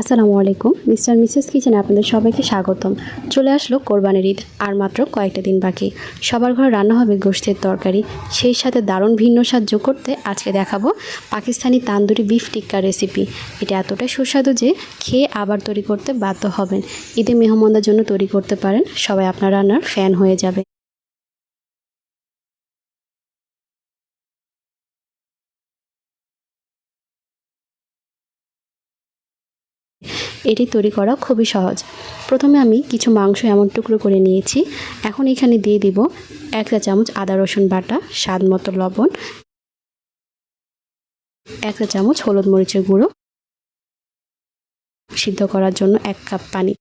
আসসালামু আলাইকুম, mister Mrs কিচেনে আপনাদের সবাইকে স্বাগতম। চলে আসলো কোরবানির ঈদ আর মাত্র কয়েকটা দিন বাকি। সবার ঘরে রান্না হবে গোশতের তরকারি। সেই সাথে দারুণ ভিন্ন স্বাদ যোগ করতে আজকে দেখাবো পাকিস্তানি তান্দুরি বিফ টিক্কা রেসিপি এটা এতটাই সুস্বাদু যে খেয়ে আবার তৈরি করতে বাধ্য হবেন। ঈদে মেহমানদের জন্য তৈরি করতে পারেন, সবাই আপনার রান্নার ফ্যান হয়ে যাবে। এটি তৈরি করা খুবই সহজ। প্রথমে আমি কিছু মাংস এমন টুকরো করে নিয়েছি। এখন এখানে দিয়ে দিব এক চা চামচ আদা রসুন বাটা, স্বাদ মতো লবণ, এক চা চামচ হলুদ মরিচের গুঁড়ো সিদ্ধ করার জন্য এক কাপ পানি।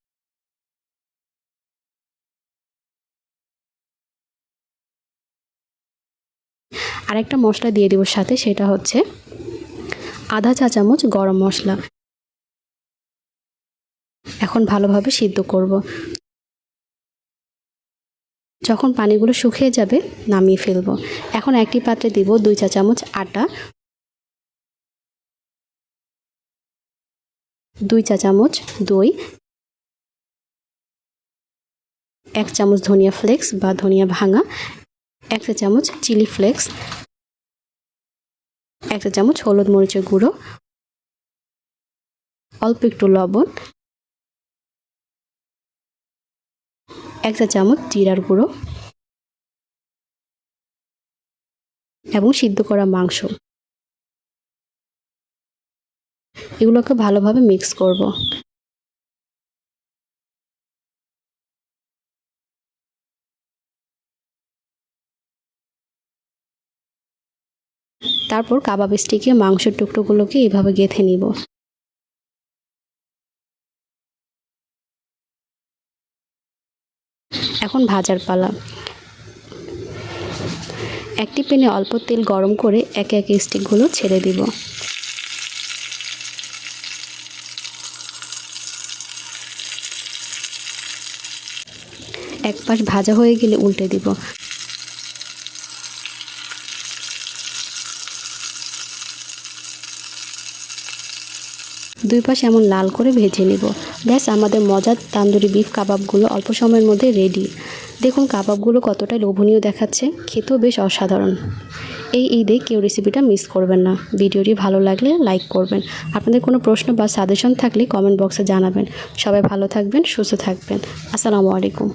আরেকটা মশলা দিয়ে দিব সাথে, সেটা হচ্ছে আধা চা চামচ গরম মশলা। এখন ভালোভাবে সিদ্ধ করব। যখন পানিগুলো শুকিয়ে যাবে, নামিয়ে ফেলব। এখন একটি পাত্রে দিব দুই চা চামচ আটা। দুই চা চামচ দই। এক চামচ ধনিয়া ফ্লেক্স বা ধনিয়া ভাঙা। এক চা চামচ চিলি ফ্লেক্স। এক চা চামচ হলুদ মরিচের গুঁড়ো। অল্প একটু লবণ। এক চা চামচ জিরার গুঁড়ো এবং সিদ্ধ করা মাংস। এগুলোকে ভালোভাবে মিক্স করব। তারপর কাবাব স্টিকে মাংসের টুকরোগুলোকে এভাবে গেঁথে নিব। এখন ভাজার পালা। একটি প্যানে অল্প তেল গরম করে একে একে স্টিকগুলো ছেড়ে দিব। এক পাশ ভাজা হয়ে গেলে উল্টে দিব। দুই পাশ এমন লাল করে ভেজে নিব। ব্যাস, আমাদের মজার তান্দুরি বিফ কাবাবগুলো অল্প সময়ের মধ্যে রেডি দেখুন কাবাবগুলো কতটা লোভনীয় দেখাচ্ছে, খেতেও বেশ অসাধারণ। এই ঈদে কেউ রেসিপিটা মিস করবেন না। ভিডিওটি ভালো লাগলে লাইক করবেন। আপনাদের কোনো প্রশ্ন বা সাজেশন থাকলে কমেন্ট বক্সে জানাবেন। সবাই ভালো থাকবেন, সুস্থ থাকবেন। আসসালামু আলাইকুম।